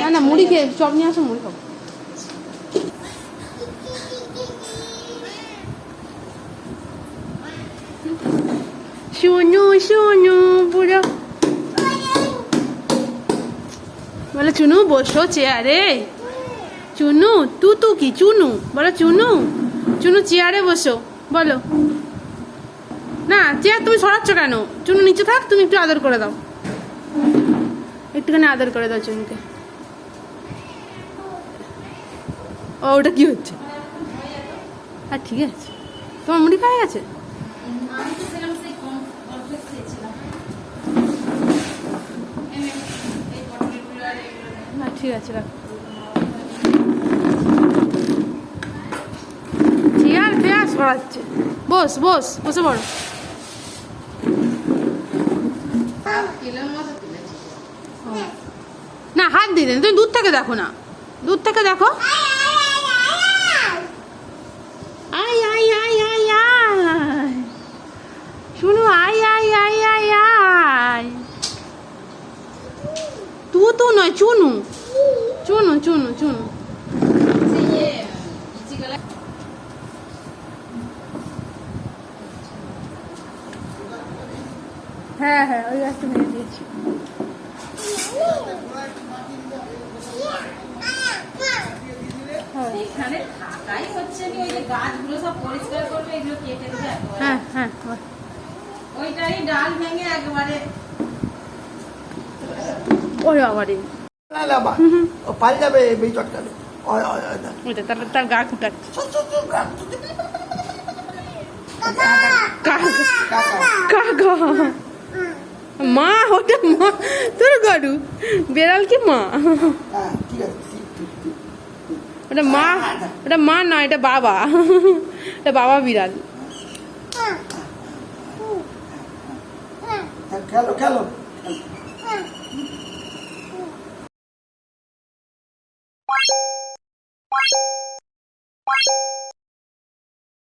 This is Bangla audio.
না না, মুড়ি খেয়ে চপ নিয়ে আসো, মুড়ি খাব শুনু শুনু পুরো বলো, চুনু, বসো চেয়ারে। চুনু, তু তু কি? চুনু। বলো, চুনু। চুনু, চেয়ারে বসো। বলো। না, চেয়ার তুমি সরাচ্ছ কেন? চুনু নিচে থাক, তুমি একটু আদর করে দাও। একটুখানি আদর করে দাও চুনুকে ও, ওটা কি হচ্ছে? হ্যাঁ ঠিক আছে। তোমার মুড়ি খাওয়া গেছে? ঠিক আছে, রাখ। বস বস, বসে পড়ো। না, হাত দিয়ে তুমি দূর থেকে দেখো না। দূর থেকে দেখো। আই আই আই আই আই শুনো আই আই আই আই আই তো নয়, চুনু। চুনু চুনু চুনু। হ্যাঁ হ্যাঁ ওই গাছটা ভেঙে দিয়েছি। হ্যাঁ ওই একবারে। হ্যাঁ হ্যাঁ ডাল ভেঙে একবারে। ওই ও পাল যাবে এই চটকালে। ওইটা তার তার গা কুটাচ্ছে কাকা কাকা মা, ওটা মা। তোর গরু? বেড়াল কি মা? ওটা মা ওটা মা না, এটা বাবা। এটা বাবা বিড়াল। খেলো খেলো।